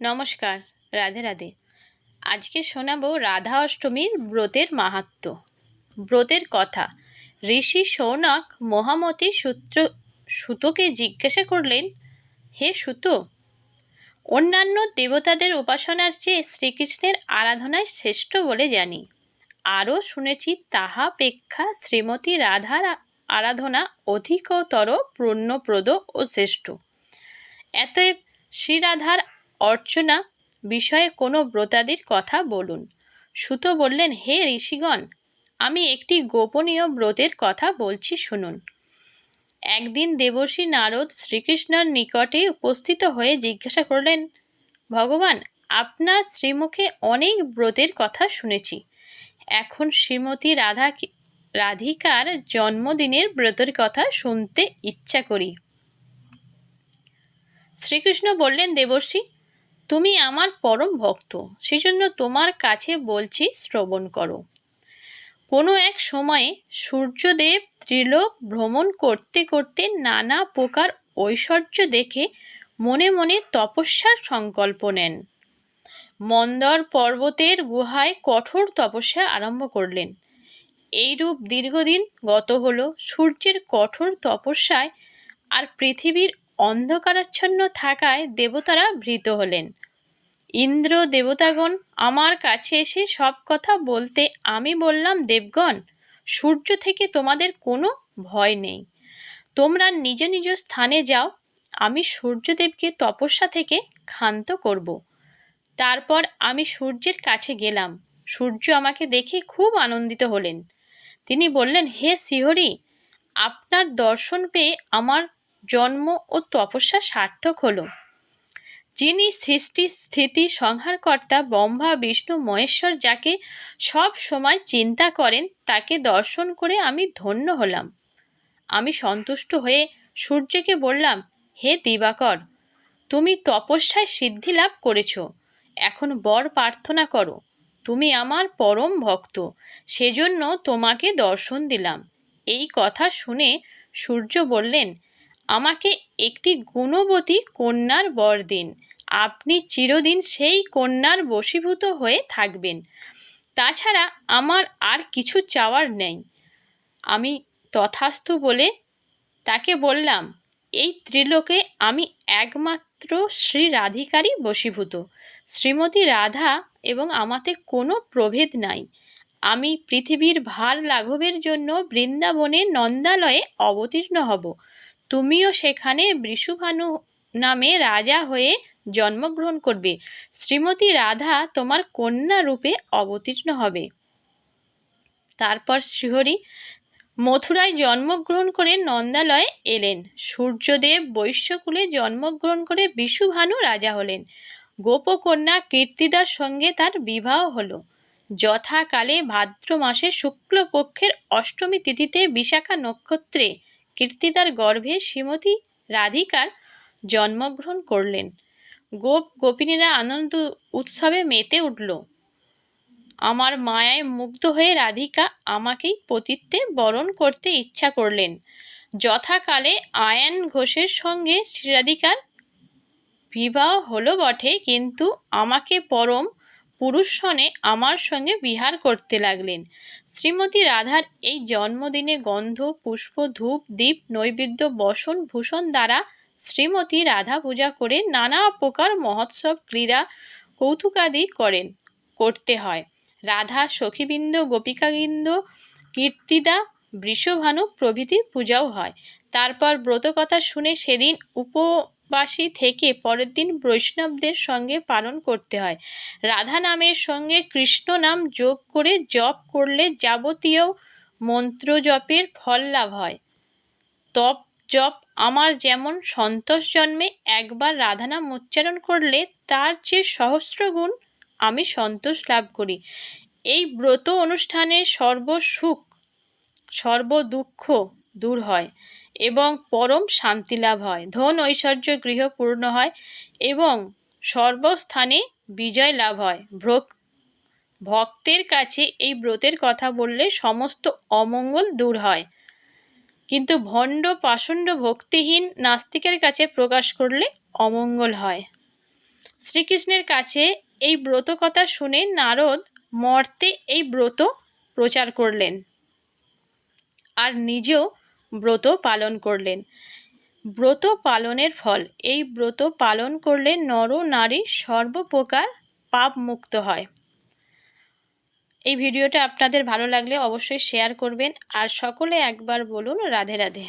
নমস্কার, রাধে রাধে। আজকে শোনাবো রাধা অষ্টমীর ব্রতের মাহাত্ম্য ব্রতের কথা। ঋষি সৌনক মহামতি সূত্র, সুতোকে জিজ্ঞাসা করলেন, হে সুতো, অন্যান্য দেবতাদের উপাসনার চেয়ে শ্রীকৃষ্ণের আরাধনায় শ্রেষ্ঠ বলে জানি। আরও শুনেছি তাহাপেক্ষা শ্রীমতী রাধার আরাধনা অধিকতর পুণ্যপ্রদ ও শ্রেষ্ঠ। এতএব শ্রীরাধার অর্চনা বিষয়ে কোনো ব্রতাদির কথা বলুন। সুত বললেন, হে ঋষিগণ, আমি একটি গোপনীয় ব্রতের কথা বলছি, শুনুন। একদিন দেবর্ষী নারদ শ্রীকৃষ্ণর নিকটে উপস্থিত হয়ে জিজ্ঞাসা করলেন, ভগবান, আপনার শ্রীমুখে অনেক ব্রতের কথা শুনেছি। এখন শ্রীমতী রাধা রাধিকার জন্মদিনের ব্রতের কথা শুনতে ইচ্ছা করি। শ্রীকৃষ্ণ বললেন, দেবর্ষী তুমি আমার পরম ভক্ত, সেজন্য তোমার কাছে বলছি শ্রবণ করো। কোনো এক সময়ে সূর্যদেব ত্রিলোক ভ্রমণ করতে করতে নানা প্রকার ঐশ্বর্য দেখে মনে মনে তপস্যার সংকল্প নেন। মন্দর পর্বতের গুহায় কঠোর তপস্যা আরম্ভ করলেন। এইরূপ দীর্ঘদিন গত হল, সূর্যের কঠোর তপস্যায় আর পৃথিবীর অন্ধকারাচ্ছন্ন থাকায় দেবতারা ভীত হলেন। ইন্দ্র দেবতাগণ, আমার কাছে এসে সব কথা বলতে আমি বললাম, দেবগণ, সূর্য থেকে তোমাদের কোনো ভয় নেই। তোমরা নিজ নিজ স্থানে যাও, আমি সূর্যদেবকে তপস্যা থেকে ক্ষান্ত করব। তারপর আমি সূর্যের কাছে গেলাম। সূর্য আমাকে দেখে খুব আনন্দিত হলেন। তিনি বললেন, হে শিহরি, আপনার দর্শন পেয়ে আমার জন্ম ও তপস্যা সার্থক হলো। যিনি সৃষ্টি স্থিতি সংহারকর্তা ব্রহ্মা, বিষ্ণু, মহেশ্বর যাকে সব সময় চিন্তা করেন, তাকে দর্শন করে আমি ধন্য হলাম। আমি সন্তুষ্ট হয়ে সূর্যকে বললাম, হে দিবাকর, তুমি তপস্যায় সিদ্ধি লাভ করেছ। এখন বর প্রার্থনা করো। তুমি আমার পরম ভক্ত। সেজন্য তোমাকে দর্শন দিলাম। এই কথা শুনে সূর্য বললেন আমাকে একটি গুণবতী কন্যার বর দিন। আপনি চিরদিন সেই কন্যার বশীভূত হয়ে থাকবেন। তাছাড়া আমার আর কিছু চাওয়ার নেই। আমি তথাস্তু বলে তাকে বললাম, এই ত্রিলোকে আমি একমাত্র শ্রী রাধিকারই বশীভূত। শ্রীমতী রাধা এবং আমাতে কোনো প্রভেদ নাই। আমি পৃথিবীর ভার লাঘবের জন্য বৃন্দাবনে নন্দালয়ে অবতীর্ণ হব। তুমিও সেখানে বৃষুভানু নামে রাজা হয়ে জন্মগ্রহণ করবে। শ্রীমতী রাধা তোমার কন্যা রূপে অবতীর্ণ হবে। তারপর শ্রীহরি মথুরায় জন্মগ্রহণ করে নন্দালয়ে এলেন। সূর্যদেব বৈশ্যকুলে জন্মগ্রহণ করে বিশুভানু রাজা হলেন। গোপকন্যা কীর্তিদার সঙ্গে তার বিবাহ হলো। যথাকালে ভাদ্র মাসে শুক্লপক্ষের অষ্টমী তিথিতে বিশাখা নক্ষত্রে কীর্তিদার গর্ভে শ্রীমতী রাধিকার জন্মগ্রহণ করলেন। গোপ গোপিনীরা আনন্দ উৎসবে মেতে উঠল। আমার মায়ায় মুগ্ধ হয়ে রাধিকা আমাকেই পতিত্বে বরণ করতে ইচ্ছা করলেন। যথাকালে আয়ান ঘোষের সঙ্গে শ্রীরাধিকার বিবাহ হলো বটে, কিন্তু আমাকে পরম পুরুষনে আমার সঙ্গে বিহার করতে লাগলেন। শ্রীমতী রাধার এই জন্মদিনে গন্ধ, পুষ্প, ধূপ দ্বীপ নৈবেদ্য, বসন, ভূষণ দ্বারা শ্রীমতী রাধা পূজা করে নানা প্রকার মহোৎসব, ক্রীড়া কৌতুকাদি করেন, করতে হয়। রাধা, সখীবৃন্দ, গোপিকাবৃন্দ, কীর্তিদা, বৃষভানু প্রভৃতির পূজাও হয়। তারপর ব্রতকথা শুনে সেদিন উপবাসী থেকে পরের দিন বৈষ্ণবদের সঙ্গে পালন করতে হয়। রাধা নামের সঙ্গে কৃষ্ণ নাম যোগ করে জপ করলে যাবতীয় মন্ত্র জপের ফল লাভ হয়। তপ, জপ আমার যেমন সন্তোষ জন্মে, একবার রাধানাম উচ্চারণ করলে তার চেয়ে সহস্র গুণ আমি সন্তোষ লাভ করি। এই ব্রত অনুষ্ঠানে সর্বসুখ, সর্বদুঃখ দূর হয়। এবং পরম শান্তি লাভ হয়। ধন ঐশ্বর্য গৃহ পূর্ণ হয় এবং সর্বস্থানে বিজয় লাভ হয়। ভক্তের কাছে এই ব্রতের কথা বললে সমস্ত অমঙ্গল দূর হয়। কিন্তু ভণ্ড পাষণ্ড ভক্তিহীন নাস্তিকের কাছে প্রকাশ করলে অমঙ্গল হয়। শ্রীকৃষ্ণের কাছে এই ব্রত কথা শুনে নারদ মর্তে এই ব্রত প্রচার করলেন। আর নিজেও ব্রত পালন করলেন। ব্রত পালনের ফল, এই ব্রত পালন করলে নর নারী সর্বপ্রকার পাপ মুক্ত হয়। এই ভিডিওটা আপনাদের ভালো লাগলে অবশ্যই শেয়ার করবেন। আর সকলে একবার বলুন রাধে রাধে।